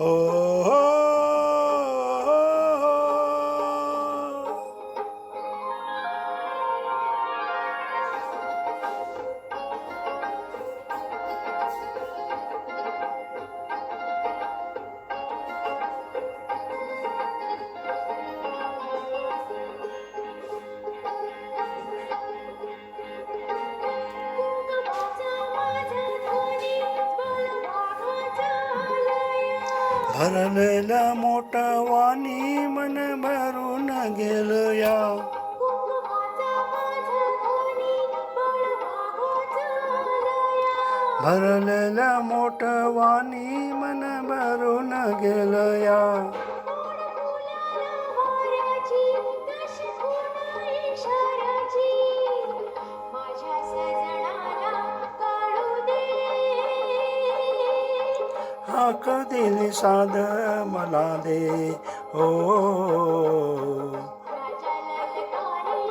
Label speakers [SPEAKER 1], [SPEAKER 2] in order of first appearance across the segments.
[SPEAKER 1] ओ हरलेला मोठवानी मन भरून
[SPEAKER 2] गेलया.
[SPEAKER 1] भरलेला मोठवानी मन भरून
[SPEAKER 2] गेलया.
[SPEAKER 1] हाक दिली साध मला दे. हो.
[SPEAKER 2] राजा ललकारी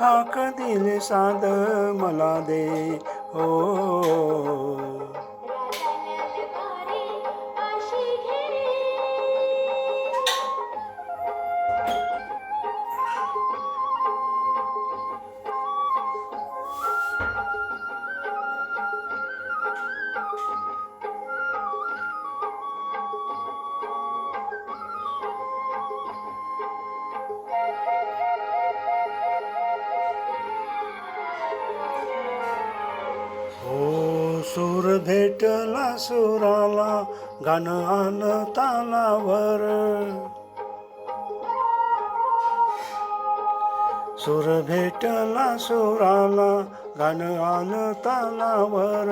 [SPEAKER 1] हाक दिली साध मला दे. हो. सूर भेटला सुराला गाणं आलं तालावर सुर भेटला सुराला गाणं आलं तालावर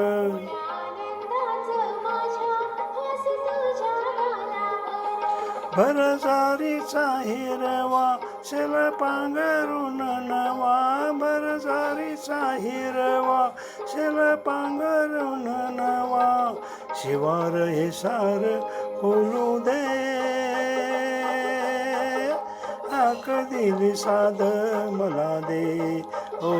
[SPEAKER 2] गालावर
[SPEAKER 1] भरजारीचा हिरवा शेल पांघरून नवा भरजारीचा हिरवा शेल पांघरून नवा शिवार हे सार खोलू दे. आक दिली साध मला दे ओ.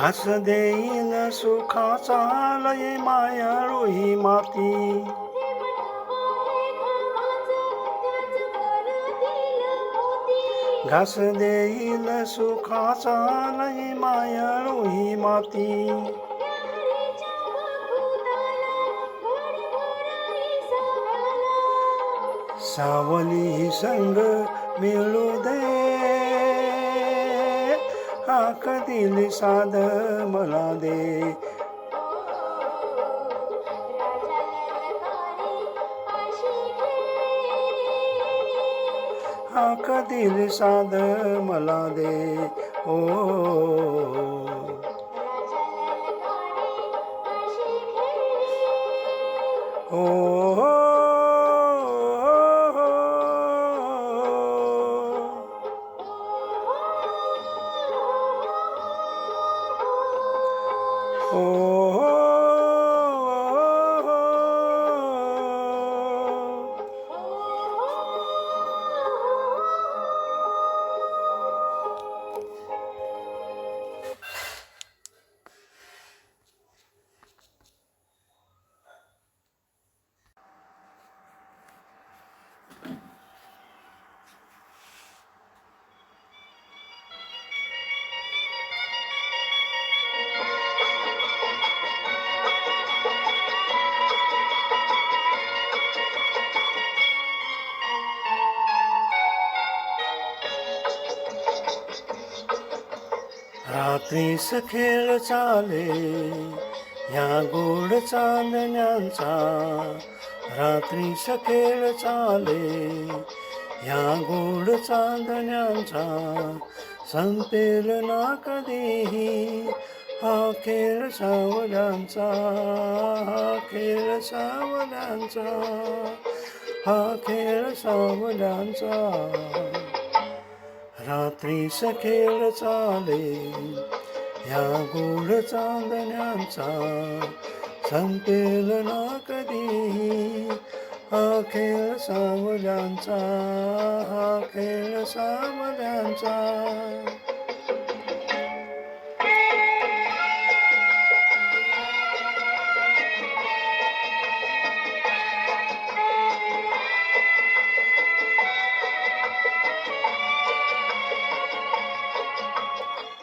[SPEAKER 1] घास देईन सुखाचा लय मायाळू ही माती. घास देईल सुखाचा लय मायाळू ही माती. सावली संग मिळू दे. हाक दिली साध मला दे
[SPEAKER 2] राजा ललकारी काशी घे
[SPEAKER 1] हाक दिली साध मला दे ओ
[SPEAKER 2] राजा ललकारी काशी घे
[SPEAKER 1] ओ। ओ। रात्रीस खेळ चाले या गोड चांदण्यांचा. रात्रीस खेळ चाले या गोड चांदण्यांचा. संपेल ना कधीही हा खेळ सावल्यांचा हा खेळ सावल्यांचा हा खेळ सावल्यांचा रात्री खेळ चाले या गोड चांदण्यांचा संपेल ना कधी? हा खेळ सावल्यांचा हा खेळ सावल्यांचा.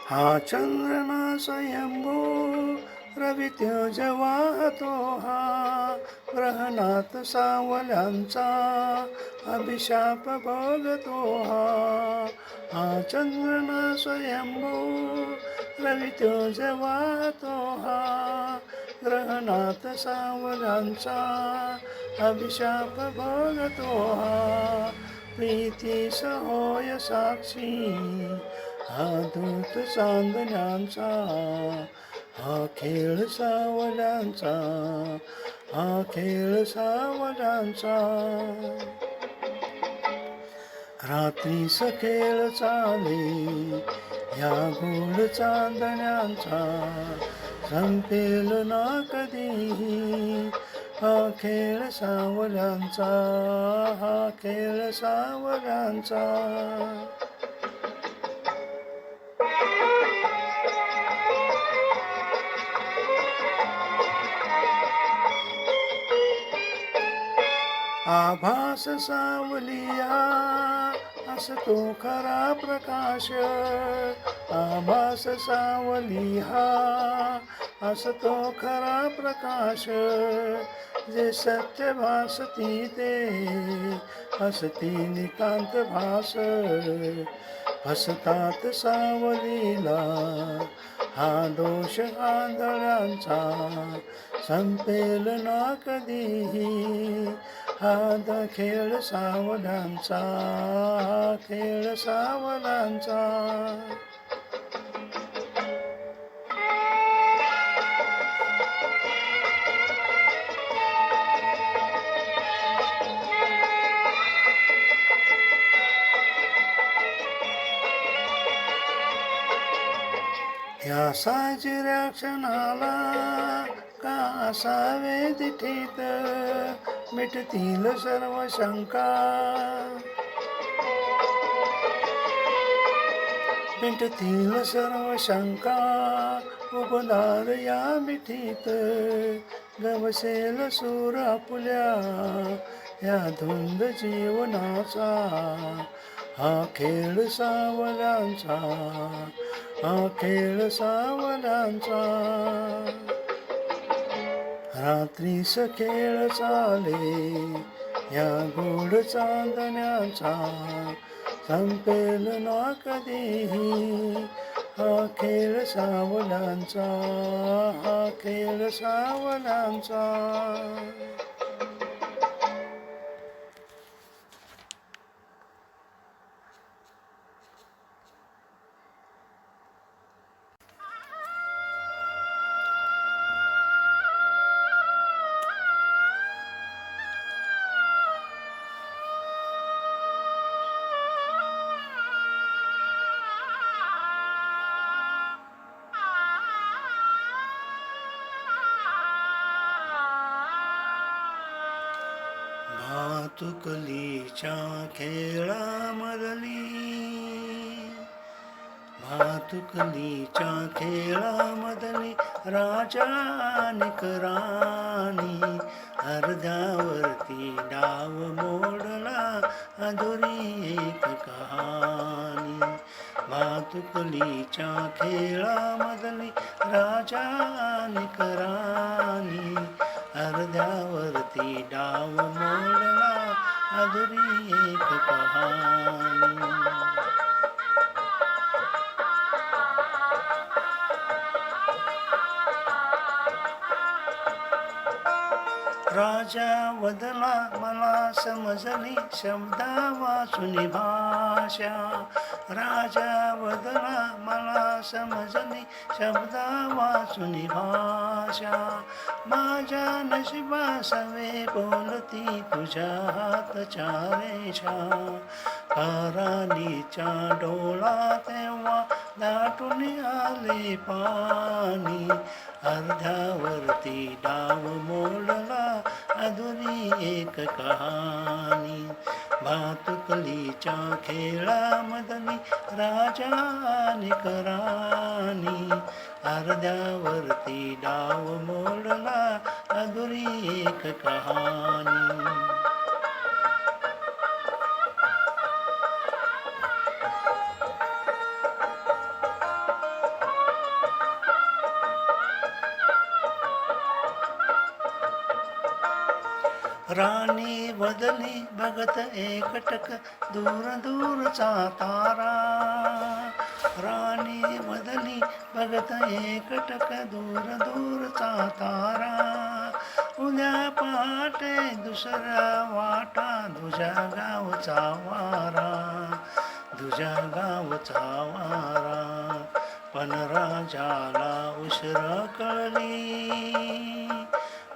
[SPEAKER 1] हा चंद्रना स्वयंभू रवी तेज वाहतो हा. ग्रहणात सावल्यांचा अभिशाप भोगतो हा. हा चंद्रना स्वयंभू रवी तेज वाहतो हा. ग्रहणात सावल्यांचा अभिशाप भोगतो हा. प्रीती सहोय साक्षी हा दूत चांदण्यांचा हा खेळ सावल्यांचा हा खेळ सावल्यांचा रात्री खेळ चाले या गोड चांदण्यांचा संपेल ना कधीही हा खेळ सावल्यांचा हा खेळ सावल्यांचा आभास सावलिया असतो खरा प्रकाश. आभास सावलिया असतो खरा प्रकाश. जे सत्य भासती ते हसती निकांत भास. हसतात सावलीला हा दोष आंधळ्यांचा संपेल ना कधीही हा खेळ सावधांचा खेळ सावधांचा. या साजऱ्या क्षणाला का असावे तिथीत मिटतील सर्व शंका. मिटतील सर्व शंका. उबदार या मिठीत गवसेल सूर आपुल्या. या धुंद जीवनाचा हा खेळ सावलांचा हा खेळ सावलांचा. रात्रीस खेळ चाले या गोड चांदण्याचा संपेल ना कधीही हा खेळ सावलांचा हा खेळ सावलांचा. भातुकलीच्या खेळामधली भातुकलीच्या खेळामधली राजानिक राणी अर्ध्यावरती डाव मोडला अधुरी एक कहाणी. भातुकलीच्या खेळामधली राजानिक राणी अर्ध्यावरती डाव मोडला अधुरी एक कहानी। राजा वदला मला समजली शब्दा वाचुनी भाषा. राजा वदला मला समजली शब्दा वाचुनी भाषा. माझ्या नशिबा सवे बोलती तुझ्या हात चारेशा करालीच्या डोळा तेव्हा दाटून आले पाणी. अर्ध्यावरती डाव मोडला अधुरी एक कहाणी. भातुकलीच्या खेळामधली राजा आणि करानी अर्ध्यावरती डाव मोडला अधुरी एक कहाणी. राणी बदली भगत एकटक दूर दूरचा तारा. राणी बदली भगत एकटक दूर दूरचा तारा. उद्या पहाटे दुसरा वाटा तुझ्या गावचा वारा. तुझ्या गावचा वारा. पण राजाला उशिरा कळली.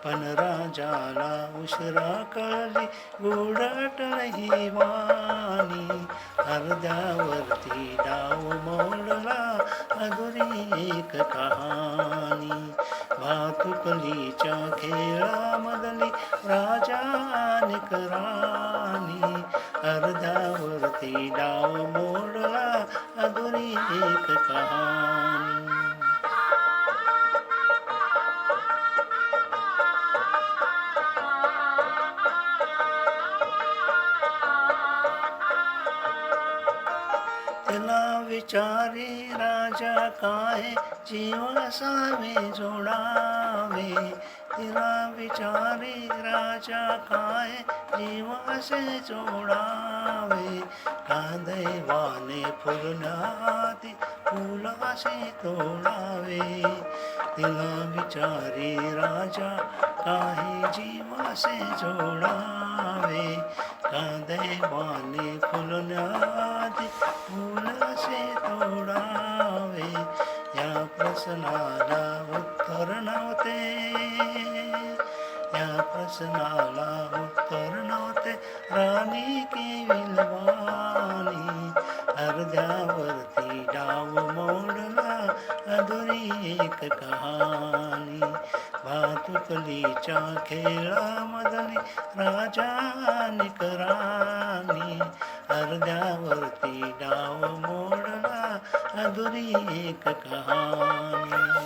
[SPEAKER 1] पण राजाला उशिरा कळली गुडटळ ही वाणी. अर्ध्यावरती डाव मोडला अधुरी एक कहाणी. भातुकलीच्या खेळामधली राजा आणि करानी अर्ध्यावरती डाव मोडला अधुरी एक कहाणी. विचारे राजा काय? जीव असावे जोडावे. तिला विचारे राजा काय? जीव असे जोडावे. कांदैवाने फुलनाती फुल असे तोडावे. तिला विचारे राजा काही जीव जोडावे. कांदैवाने फुलण्याआधी फुल असे तोडावे. या प्रश्नाला उत्तर नव्हते. या प्रश्नाला उत्तर नव्हते. राणी केविलवाणी अर्ध्यावरती एक कहाणी भातुकलीच्या खेळामधली राजा आणि करानी अर्ध्यावरती डाव मोडला अधुरी एक कहाणी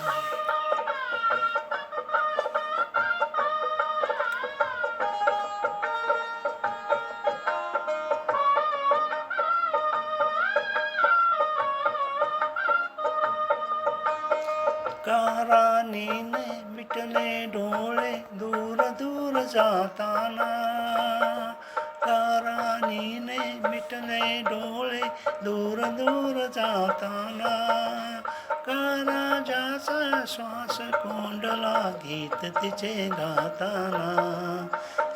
[SPEAKER 1] कारानीने मिटले डोळे दूर दूर जाताना. कारानीने मिटले डोळे दूर दूर जाताना. काराजाचा श्वास कोंडला गीत तिचे गाताना.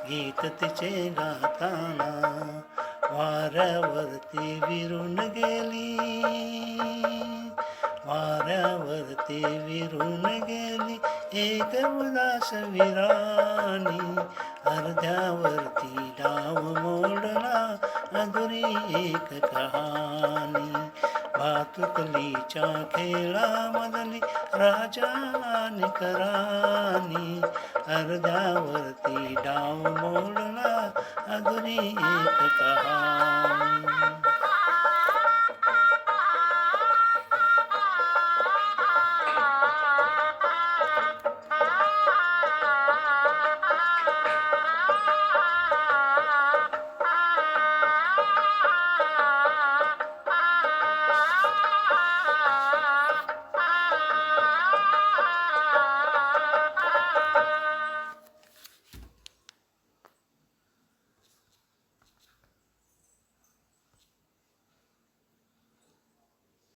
[SPEAKER 1] गीत तिचे गाताना. वाऱ्यावरती विरून गेली. ते विरून गेली एक उदास विराणी. अर्ध्यावरती डाव मोडला अधुरी एक कहाणी. भातुकलीच्या खेळामधली राजा आणि करानी अर्ध्यावरती डाव मोडला अधुरी एक कहाणी.